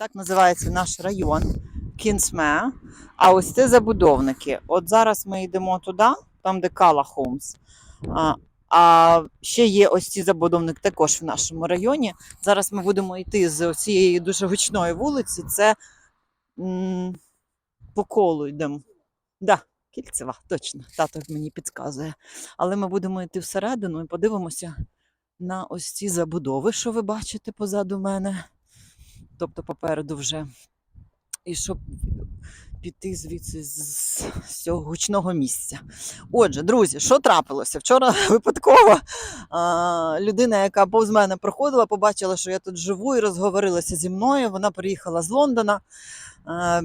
Так називається наш район Кінсме. А ось це забудовники. От зараз ми йдемо туди, там де Кала Холмс. А, а ще є ось ці забудовники також в нашому районі. Зараз ми будемо йти з цієї дуже гучної вулиці. Це м, по колу йдемо. Да, Кільцева, точно, тато мені підказує. Але ми будемо йти всередину і подивимося на ось ці забудови, що ви бачите позаду мене. Тобто попереду вже. І щоб піти звідси з, цього гучного місця. Отже, друзі, що трапилося? Вчора випадково а, людина, яка повз мене проходила, побачила, що я тут живу і розговорилася зі мною. Вона приїхала з Лондона. А,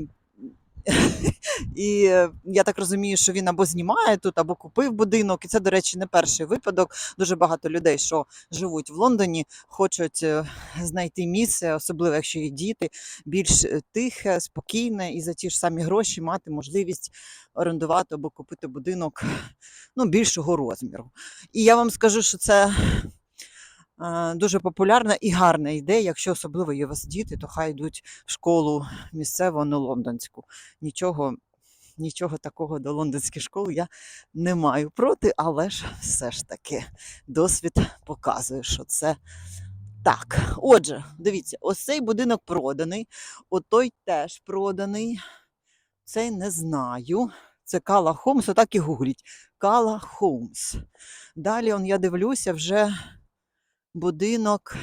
і е, я так розумію, що він або знімає тут, або купив будинок. І це, до речі, не перший випадок. Дуже багато людей, що живуть в Лондоні, хочуть е, знайти місце, особливо якщо є діти, більш е, тихе, спокійне і за ті ж самі гроші мати можливість орендувати або купити будинок ну, більшого розміру. І я вам скажу, що це. Дуже популярна і гарна ідея. Якщо особливо є у вас діти, то хай йдуть в школу місцеву, не лондонську. Нічого, нічого такого до лондонської школи я не маю проти, але ж все ж таки досвід показує, що це так. Отже, дивіться, ось цей будинок проданий, отой теж проданий. Цей не знаю. Це Кала Холмс, отак і гугліть. Кала Холмс. Далі он, я дивлюся, вже будинок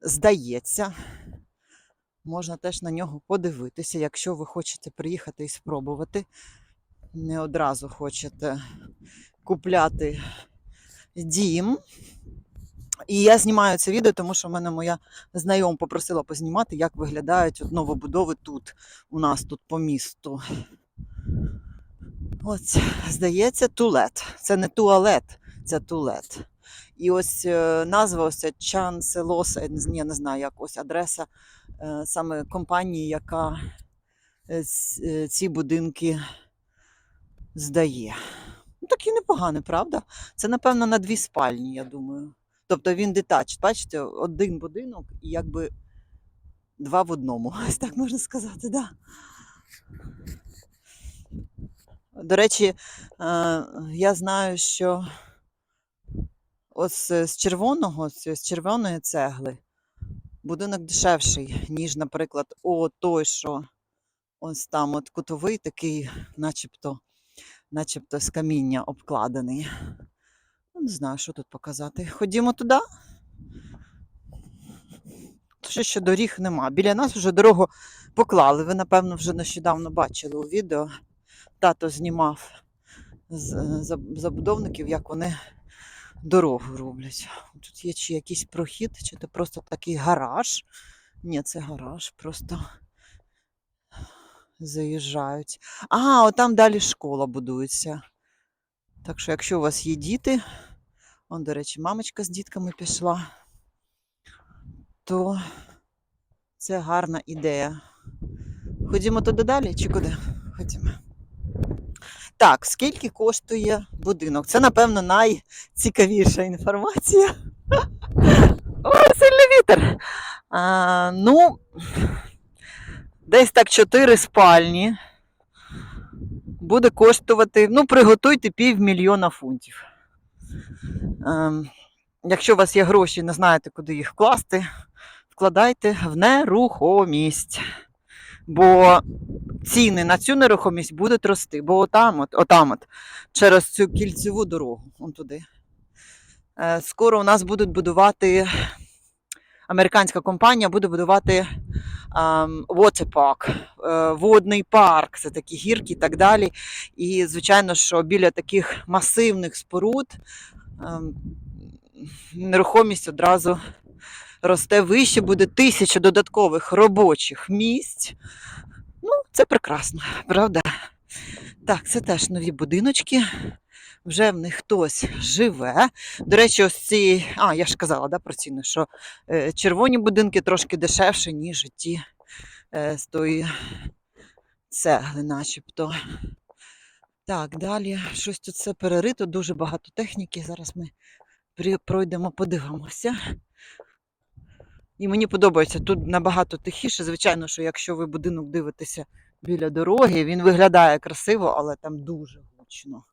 здається. Можна теж на нього подивитися, якщо ви хочете приїхати і спробувати. Не одразу хочете купляти дім. І я знімаю це відео, тому що в мене моя знайома попросила познімати, як виглядають от новобудови тут, у нас тут по місту. Ось, здається, тулет. Це не туалет, це тулет. І ось е, назва ось ця Чанселоса, я не знаю, як ось адреса е, саме компанії, яка е, ці будинки здає. Ну, такий непоганий, правда? Це, напевно, на дві спальні, я думаю. Тобто він детач, бачите, один будинок і якби два в одному. Ось так можна сказати, да. До речі, я знаю, що ось е, з червоного, з червоної цегли будинок дешевший, ніж, наприклад, о той, що ось там от кутовий, такий, начебто, начебто з каміння обкладений. Ну, Не знаю, що тут показати. Ходімо туди. Що ще доріг нема. Біля нас вже дорогу поклали. Ви, напевно, вже нещодавно бачили у відео. Тато знімав з забудовників, як вони дорогу роблять. Тут є чи якийсь прохід, чи це просто такий гараж. Ні, це гараж, просто заїжджають. А, отам далі школа будується. Так що, якщо у вас є діти, он, до речі, мамочка з дітками пішла, то це гарна ідея. Ходімо туди далі чи куди? Ходімо. Так, скільки коштує будинок? Це, напевно, найцікавіша інформація. О, сильний вітер. А, ну, десь так 4 спальні. Буде коштувати, ну, приготуйте півмільйона фунтів. Ем, якщо у вас є гроші, не знаєте, куди їх вкласти, вкладайте в нерухомість. Бо ціни на цю нерухомість будуть рости, бо отам, от, отам от, через цю кільцеву дорогу, он туди. Е, Скоро у нас будуть будувати, американська компанія буде будувати ем, water park, е, водний парк, це такі гірки і так далі. І, звичайно, що біля таких масивних споруд ем, нерухомість одразу росте вище, буде тисяча додаткових робочих місць. Ну, це прекрасно, правда? Так, це теж нові будиночки. Вже в них хтось живе. До речі, ось ці. А, я ж казала да, про ціну, що е, червоні будинки трошки дешевші, ніж ті е, з тої цегли, начебто. Так, далі щось тут все перерито, дуже багато техніки. Зараз ми пройдемо, подивимося. І мені подобається, тут набагато тихіше. Звичайно, що якщо ви будинок дивитеся біля дороги, він виглядає красиво, але там дуже гучно.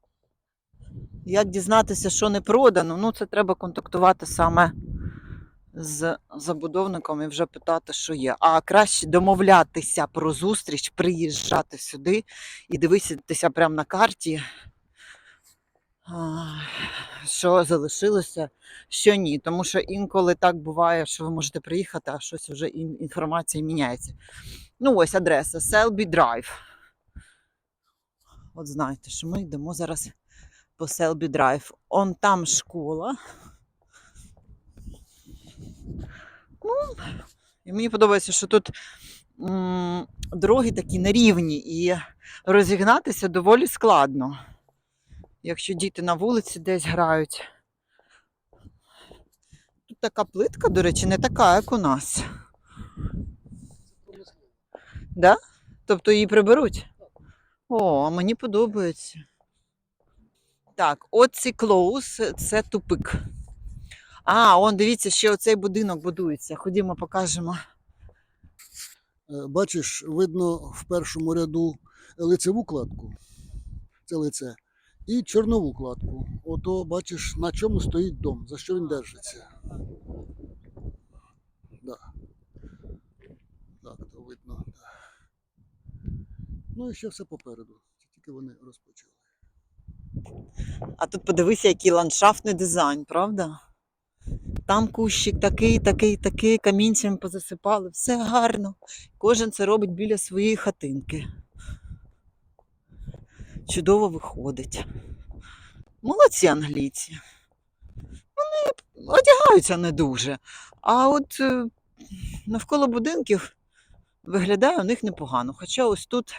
Як дізнатися, що не продано? Ну, це треба контактувати саме з забудовником і вже питати, що є. А краще домовлятися про зустріч, приїжджати сюди і дивитися прямо на карті, що залишилося, що ні. Тому що інколи так буває, що ви можете приїхати, а щось вже інформація міняється. Ну, ось адреса Selby Drive. От знаєте, що ми йдемо зараз по Selby Drive. Он там школа. Ну, і мені подобається, що тут м, дороги такі нерівні і розігнатися доволі складно. Якщо діти на вулиці десь грають. Тут така плитка, до речі, не така, як у нас. Да? Тобто її приберуть? О, а мені подобається. Так, оці клоус це тупик. А, он дивіться, ще оцей будинок будується. Ходімо, покажемо. Е, Бачиш, видно в першому ряду лицеву кладку, це лице, і чорнову кладку. Ото бачиш, на чому стоїть дом, за що він держиться. Да. Так, то видно. Да. Ну і ще все попереду. Тільки вони розпочали. А тут подивися, який ландшафтний дизайн, правда? Там кущик такий, такий, такий, камінцями позасипали, все гарно. Кожен це робить біля своєї хатинки. Чудово виходить. Молодці англійці. Вони одягаються не дуже. А от е, навколо будинків виглядає у них непогано. Хоча ось тут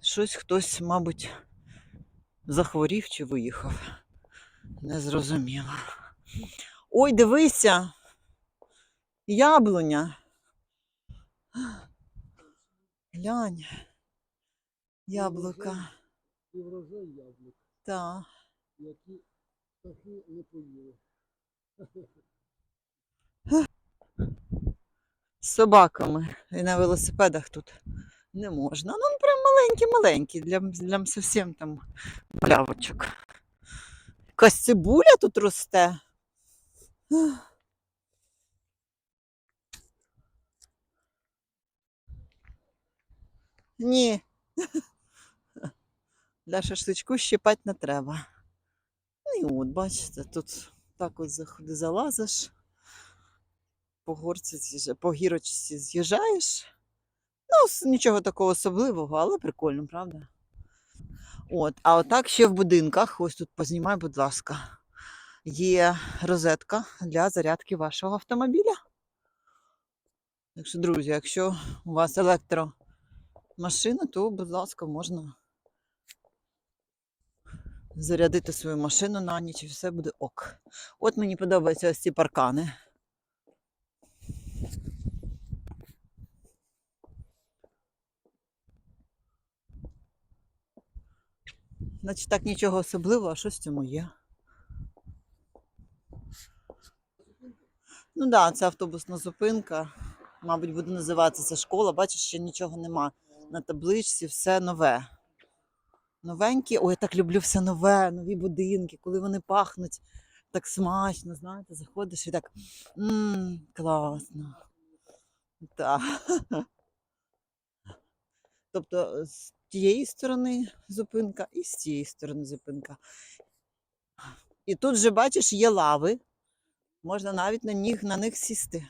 щось хтось, мабуть, захворів чи виїхав. Незрозуміло. Ой, дивися. Яблуня. Глянь. Яблука. І врожай яблук, Так. які птахи не поїли. З собаками і на велосипедах тут не можна. Ну, прям маленькі-маленькі, для, для зовсім там плявочок. Якась цибуля тут росте. Ні. Для шашличку щипати не треба. Ну і от, бачите, тут так от заходи залазиш, по горці по гірочці з'їжджаєш. Ну, нічого такого особливого, але прикольно, правда? От, а отак ще в будинках, ось тут познімай, будь ласка, є розетка для зарядки вашого автомобіля. Так що, друзі, якщо у вас електромашина, то, будь ласка, можна зарядити свою машину на ніч і все буде ок. От мені подобаються ось ці паркани. Значить, так нічого особливого, а щось в цьому є. Ну так, да, це автобусна зупинка. Мабуть, буде називатися школа. Бачиш, ще нічого нема. На табличці все нове. Новенькі. Ой, я так люблю все нове, нові будинки, коли вони пахнуть так смачно, знаєте, заходиш і так. Мм, класно. Так. Тобто з тієї сторони зупинка і з цієї сторони зупинка. І тут же, бачиш, є лави. Можна навіть на них, на них сісти.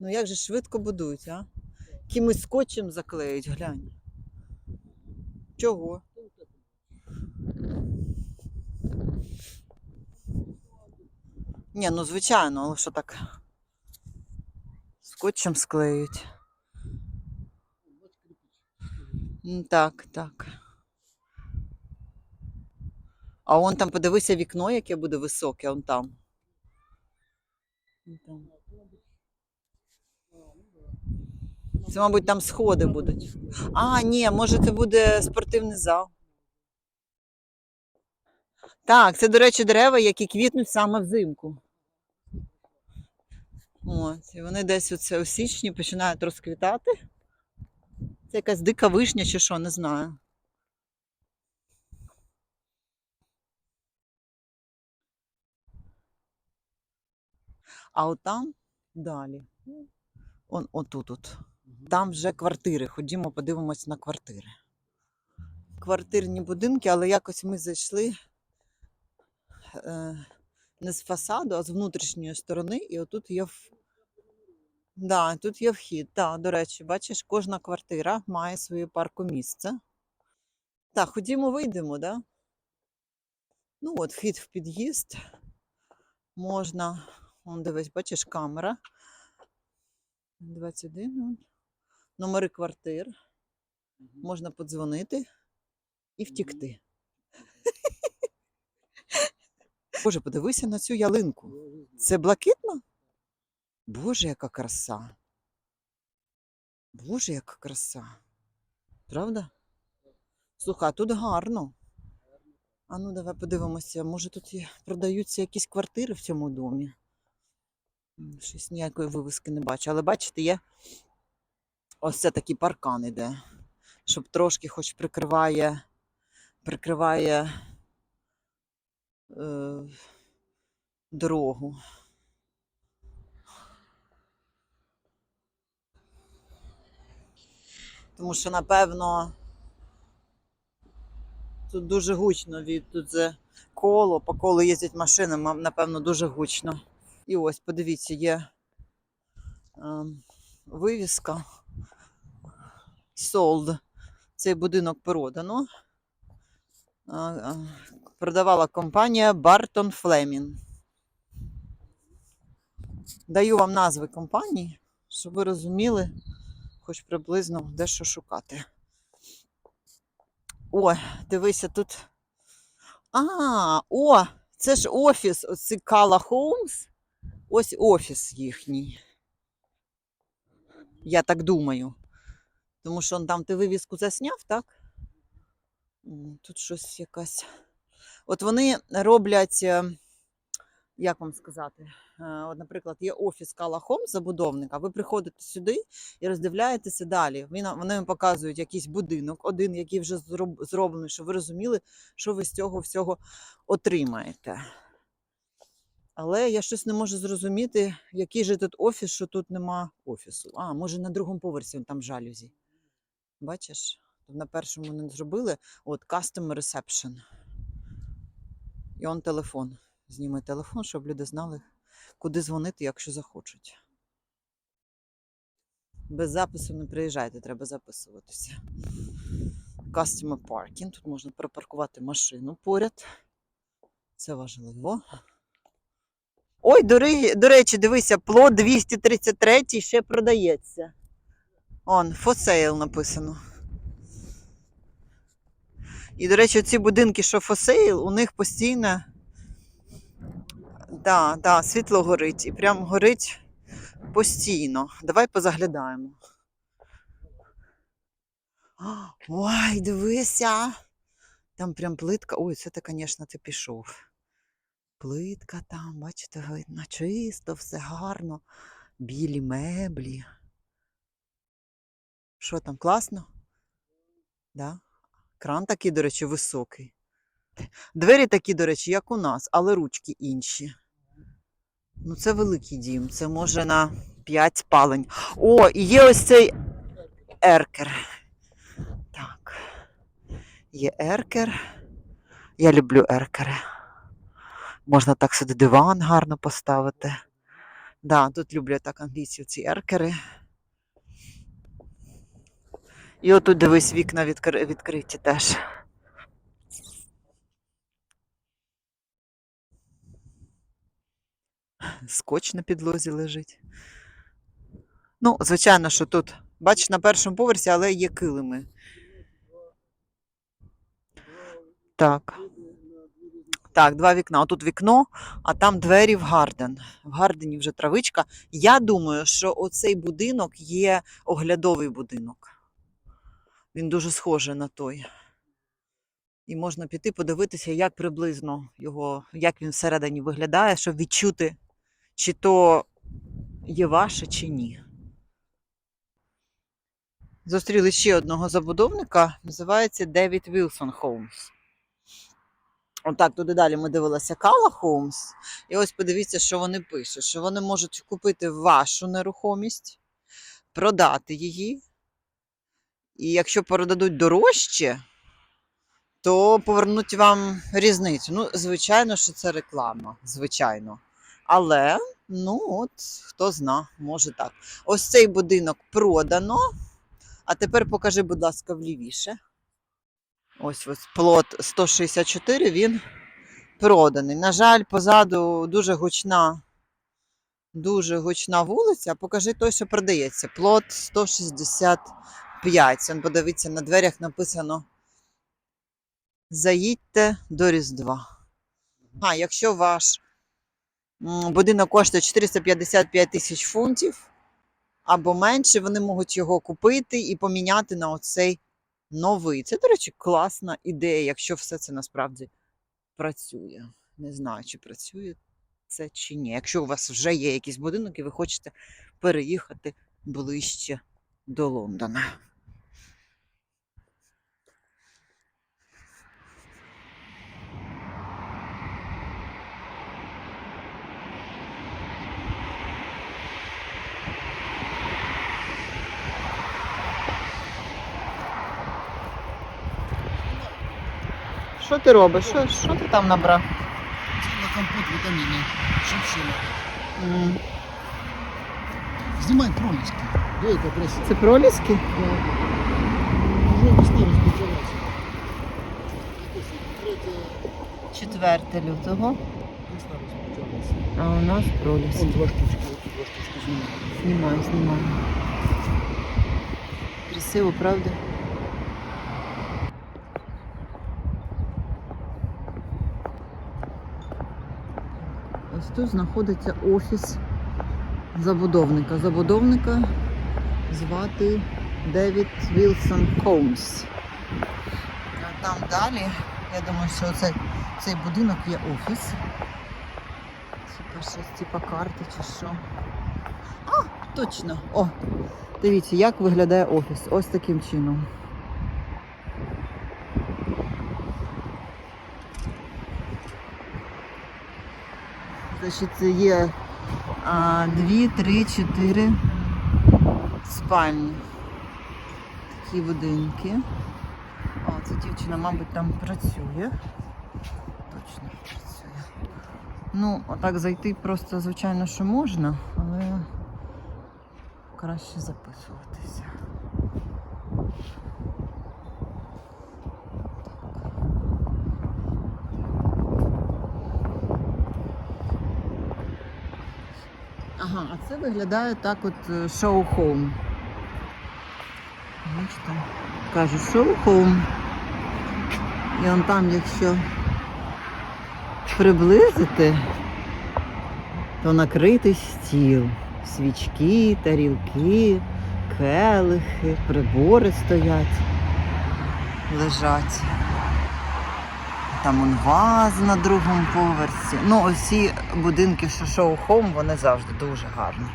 Ну як же швидко будують, а? Якимось скотчем заклеють, глянь. Чого? Ні, ну звичайно, але що так? Скотчем склеють. Так, так. А он там подивися вікно, яке буде високе. Он там. Це, мабуть, там сходи будуть. А, ні, може, це буде спортивний зал. Так, це, до речі, дерева, які квітнуть саме взимку. От, і вони десь оце у січні починають розквітати. Це якась дика вишня чи що, не знаю. А от там далі. Он, отут. От. Там вже квартири. Ходімо, подивимось на квартири. Квартирні будинки, але якось ми зайшли не з фасаду, а з внутрішньої сторони, і отут є. Да, тут є вхід. Так, до речі, бачиш, кожна квартира має своє паркомісце. Так, ходімо, вийдемо, да? Ну, от вхід в під'їзд. Можна. Вон, дивись, бачиш, камера. 21. Номери квартир. Можна подзвонити і втікти. Боже, подивися на цю ялинку. Це блакитно? Боже, яка краса. Боже, яка краса. Правда? Слухай, тут гарно. А ну давай подивимося, може тут продаються якісь квартири в цьому домі. Щось ніякої вивіски не бачу. Але бачите, є ось це такий паркан іде, щоб трошки хоч прикриває, прикриває е, дорогу. Тому що, напевно, тут дуже гучно від тут це коло, по колу їздять машини, ма- напевно, дуже гучно. І ось, подивіться, є ем, вивіска. Sold. Цей будинок продано. Продавала компанія Barton Fleming. Даю вам назви компанії, щоб ви розуміли, хоч приблизно де що шукати. О, дивися тут. А, о, це ж офіс. Оці Кала Хоумс. Ось офіс їхній. Я так думаю. Тому що там ти вивіску засняв, так? Тут щось якась. От вони роблять, е, як вам сказати, е, от, наприклад, є офіс Кала Homes, забудовника. Ви приходите сюди і роздивляєтеся далі. Вони вам показують якийсь будинок, один, який вже зроб- зроблений, щоб ви розуміли, що ви з цього всього отримаєте. Але я щось не можу зрозуміти, який же тут офіс, що тут нема офісу. А, може на другому поверсі там жалюзі. Бачиш? На першому не зробили. От Customer Reception. І он телефон. Зніми телефон, щоб люди знали, куди дзвонити, якщо захочуть. Без запису не приїжджайте, треба записуватися. Customer Parking. Тут можна припаркувати машину поряд. Це важливо. Ой, до, речі, дивися, плод 233 ще продається. Он, for sale написано. І, до речі, ці будинки, що sale, у них постійно да, да, світло горить. І прям горить постійно. Давай позаглядаємо. Ой, дивися. Там прям плитка. Ой, це ти, звісно, ти пішов. Плитка там, бачите, видно, чисто, все гарно. Білі меблі. Що там, класно? Да? Кран такий, до речі, високий. Двері такі, до речі, як у нас, але ручки інші. Ну, це великий дім. Це може на 5 спалень. О, і є ось цей еркер. Так. Є еркер. Я люблю еркери. Можна так сюди диван гарно поставити. Да, тут люблять так англійці ці еркери. І отут дивись, вікна відкри- відкриті теж. Скотч на підлозі лежить. Ну, звичайно, що тут, бачиш, на першому поверсі, але є килими. Так. Так, два вікна. Отут вікно, а там двері в гарден. В гардені вже травичка. Я думаю, що оцей будинок є оглядовий будинок. Він дуже схожий на той. І можна піти подивитися, як приблизно його, як він всередині виглядає, щоб відчути, чи то є ваше чи ні. Зустріли ще одного забудовника, називається Девід Вілсон Хоумс. Отак, туди далі ми дивилися Кала Хоумс. І ось подивіться, що вони пишуть: що вони можуть купити вашу нерухомість, продати її. І якщо продадуть дорожче, то повернуть вам різницю. Ну, звичайно, що це реклама, звичайно. Але, ну от, хто зна, може так. Ось цей будинок продано. А тепер покажи, будь ласка, влівіше. Ось ось плот 164, він проданий. На жаль, позаду дуже гучна, дуже гучна вулиця. Покажи той, що продається. Плот 165. Он подивіться, на дверях написано Заїдьте до Різдва. А, якщо ваш будинок коштує 455 тисяч фунтів або менше, вони можуть його купити і поміняти на оцей новий. Це, до речі, класна ідея, якщо все це насправді працює. Не знаю, чи працює це чи ні. Якщо у вас вже є якийсь будинок і ви хочете переїхати ближче до Лондона. Що ти робиш? Що, що ти там набрав? Це на компот вітаміни. Шипшина. М, Знімай проліски. Двойка красива. Це проліски? Вже весна розпочалася. 3 4 лютого, весна розпочалася. а у нас проліски. Вон два штучки, оці два штучки знімаю. Знімаю, знімаю. Красиво, правда? Тут знаходиться офіс забудовника. Забудовника звати Девід Вілсон Холмс. А там далі, я думаю, що цей, цей будинок є офіс. Типа щось, типа карти чи що. А, точно. О, дивіться, як виглядає офіс. Ось таким чином. Значить, це є а, дві, три, чотири спальні. Такі будинки. О, ця дівчина, мабуть, там працює. Точно працює. Ну, отак зайти просто, звичайно, що можна, але краще записуватися. Ага, а це виглядає так от е, шоу хоум. Бачите? Кажу шоу хоум. І он там, якщо приблизити, то накритий стіл. Свічки, тарілки, келихи, прибори стоять, лежать. Там он на другому поверсі. Ну, усі будинки, що шоу хом, вони завжди дуже гарні.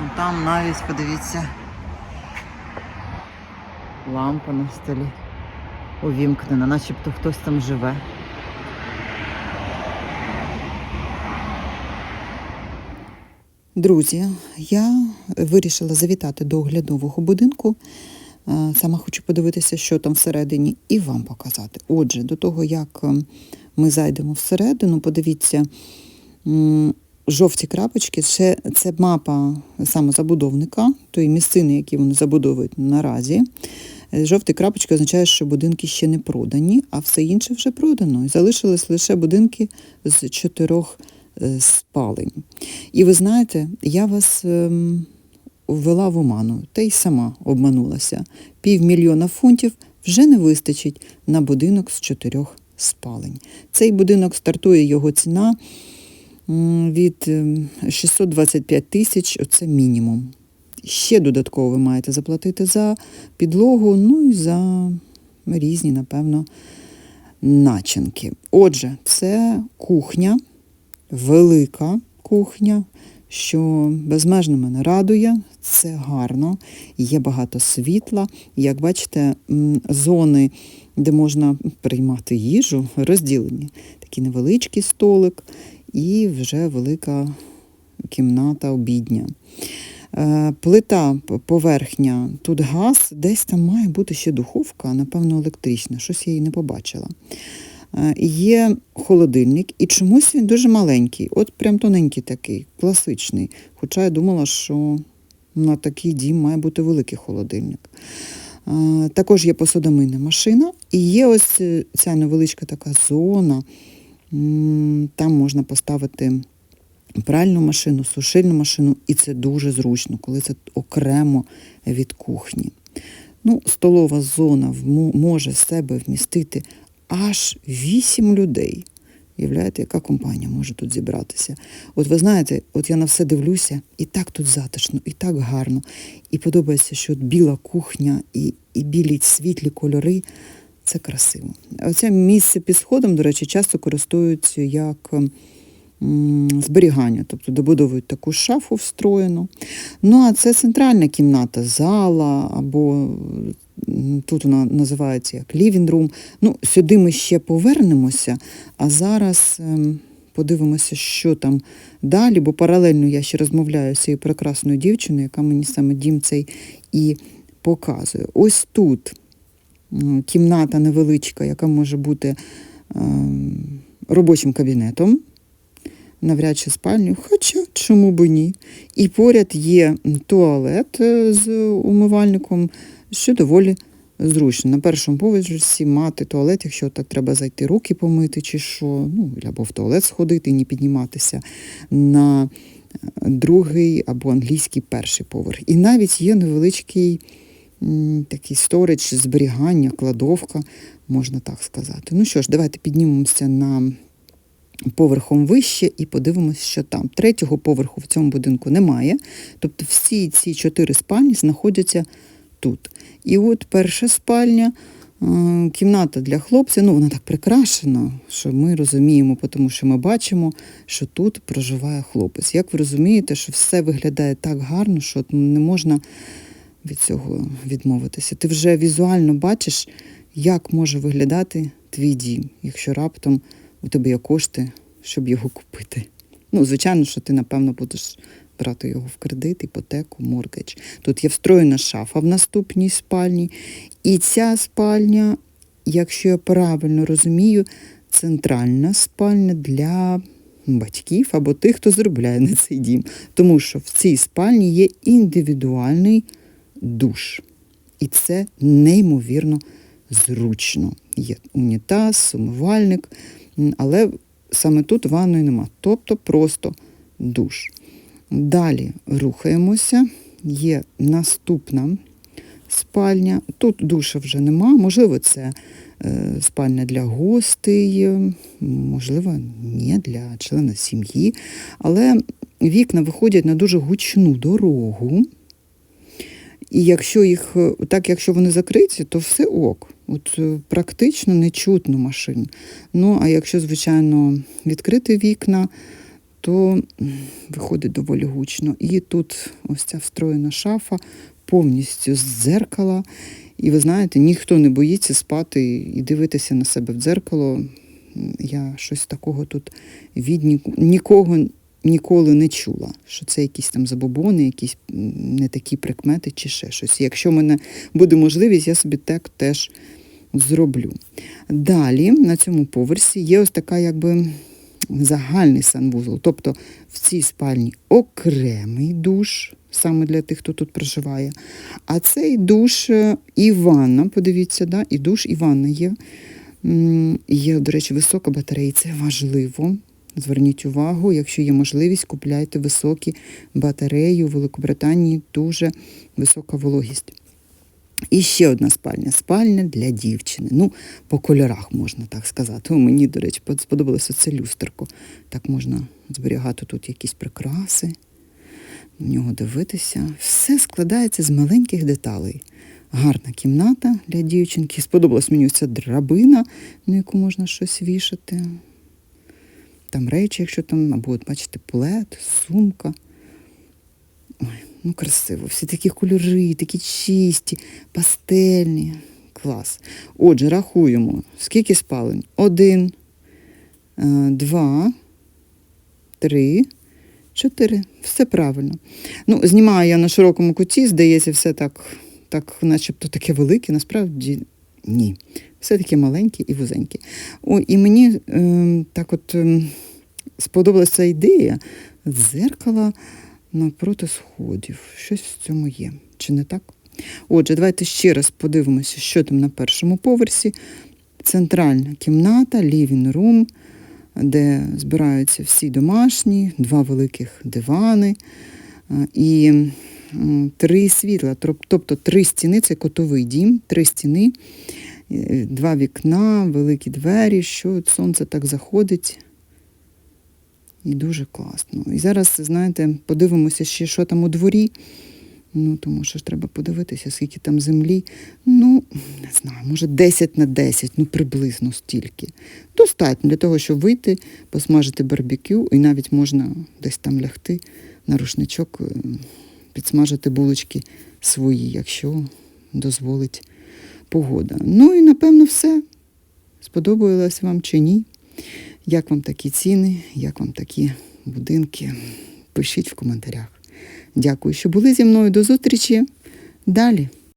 Ну, Там навіть, подивіться, лампа на столі увімкнена, начебто хтось там живе. Друзі, я вирішила завітати до оглядового будинку. Е, Сама хочу подивитися, що там всередині, і вам показати. Отже, до того, як е, ми зайдемо всередину, подивіться, жовті крапочки це, це мапа саме забудовника, тої місцини, які вони забудовують наразі. Е, Жовті крапочки означає, що будинки ще не продані, а все інше вже продано. І залишились лише будинки з чотирьох е, спалень. І ви знаєте, я вас ем, ввела в оману, та й сама обманулася. Півмільйона фунтів вже не вистачить на будинок з чотирьох спалень. Цей будинок стартує його ціна від ем, 625 тисяч, оце мінімум. Ще додатково ви маєте заплатити за підлогу, ну і за різні, напевно, начинки. Отже, це кухня велика, кухня, що безмежно мене радує, це гарно, є багато світла. Як бачите, зони, де можна приймати їжу, розділені. Такий невеличкий столик і вже велика кімната обідня. Е, Плита поверхня, тут газ, десь там має бути ще духовка, напевно, електрична. Щось я її не побачила. Е, Є холодильник, і чомусь він дуже маленький, от прям тоненький такий, класичний. Хоча я думала, що на такий дім має бути великий холодильник. Е, Також є посудомийна машина, і є ось е, ця невеличка така зона. Там можна поставити пральну машину, сушильну машину, і це дуже зручно, коли це окремо від кухні. Ну, столова зона може в себе вмістити аж 8 людей. Уявляєте, яка компанія може тут зібратися? От ви знаєте, от я на все дивлюся, і так тут затишно, і так гарно. І подобається, що от біла кухня і, і білі світлі кольори це красиво. Оце місце під сходом, до речі, часто користуються як м, зберігання, тобто добудовують таку шафу встроєну. Ну, а це центральна кімната, зала або тут вона називається як living room. Ну, сюди ми ще повернемося, а зараз ем, подивимося, що там далі, бо паралельно я ще розмовляю з цією прекрасною дівчиною, яка мені саме дім цей і показує. Ось тут кімната невеличка, яка може бути ем, робочим кабінетом. Навряд чи спальню, хоча чому б ні. І поряд є туалет е, з умивальником, що доволі зручно. На першому поверсі мати туалет, якщо так треба зайти руки помити чи що, ну або в туалет сходити і не підніматися на е, другий або англійський перший поверх. І навіть є невеличкий такий сторич, зберігання, кладовка, можна так сказати. Ну що ж, давайте піднімемося на поверхом вище і подивимося, що там. Третього поверху в цьому будинку немає. Тобто всі ці чотири спальні знаходяться тут. І от перша спальня, е, кімната для хлопця, ну вона так прикрашена, що ми розуміємо, тому що ми бачимо, що тут проживає хлопець. Як ви розумієте, що все виглядає так гарно, що не можна від цього відмовитися. Ти вже візуально бачиш, як може виглядати твій дім, якщо раптом у тебе є кошти, щоб його купити. Ну, звичайно, що ти, напевно, будеш брати його в кредит, іпотеку, моргедж. Тут є встроєна шафа в наступній спальні. І ця спальня, якщо я правильно розумію, центральна спальня для батьків або тих, хто заробляє на цей дім. Тому що в цій спальні є індивідуальний душ. І це неймовірно зручно. Є унітаз, умивальник, але саме тут ванної нема. Тобто просто душ. Далі рухаємося. Є наступна спальня. Тут душа вже нема. Можливо, це е, спальня для гостей, можливо, ні, для члена сім'ї. Але вікна виходять на дуже гучну дорогу. І якщо їх, так якщо вони закриті, то все ок. От е, практично не чутно машин. Ну, а якщо, звичайно, відкрити вікна, то виходить доволі гучно. І тут ось ця встроєна шафа повністю з дзеркала. І ви знаєте, ніхто не боїться спати і дивитися на себе в дзеркало. Я щось такого тут від нікого ніколи не чула, що це якісь там забобони, якісь не такі прикмети чи ще щось. Якщо в мене буде можливість, я собі так теж зроблю. Далі на цьому поверсі є ось така якби загальний санвузол. Тобто в цій спальні окремий душ, саме для тих, хто тут проживає. А цей душ е, і ванна, подивіться, да? і душ, і ванна є. Є, до речі, висока батарея, це важливо. Зверніть увагу, якщо є можливість, купляйте високі батареї. У Великобританії дуже висока вологість. І ще одна спальня. Спальня для дівчини. Ну, по кольорах можна так сказати. О, мені, до речі, сподобалося це люстерко. Так можна зберігати тут якісь прикраси, на нього дивитися. Все складається з маленьких деталей. Гарна кімната для дівчинки. Сподобалась мені ця драбина, на яку можна щось вішати. там речі, якщо там, або от, бачите, плед, сумка. Ну красиво. Всі такі кольори, такі чисті, пастельні. Клас. Отже, рахуємо, скільки спалень? Один, е, два, три, чотири. Все правильно. Ну, знімаю я на широкому куті, здається, все так, так начебто таке велике, насправді ні. Все таке маленьке і вузеньке. О, і мені е, так от е, сподобалася ідея дзеркала навпроти сходів. Щось в цьому є. Чи не так? Отже, давайте ще раз подивимося, що там на першому поверсі. Центральна кімната, room, де збираються всі домашні, два великих дивани е, і три світла. Тобто три стіни це котовий дім, три стіни, е, два вікна, великі двері, що сонце так заходить. І дуже класно. І зараз, знаєте, подивимося ще, що там у дворі. Ну, тому що ж треба подивитися, скільки там землі. Ну, не знаю, може 10 на 10, ну приблизно стільки. Достатньо для того, щоб вийти, посмажити барбекю, і навіть можна десь там лягти на рушничок, е, підсмажити булочки свої, якщо дозволить погода. Ну і напевно все. Сподобалось вам чи ні? Як вам такі ціни, як вам такі будинки? Пишіть в коментарях. Дякую, що були зі мною. До зустрічі далі.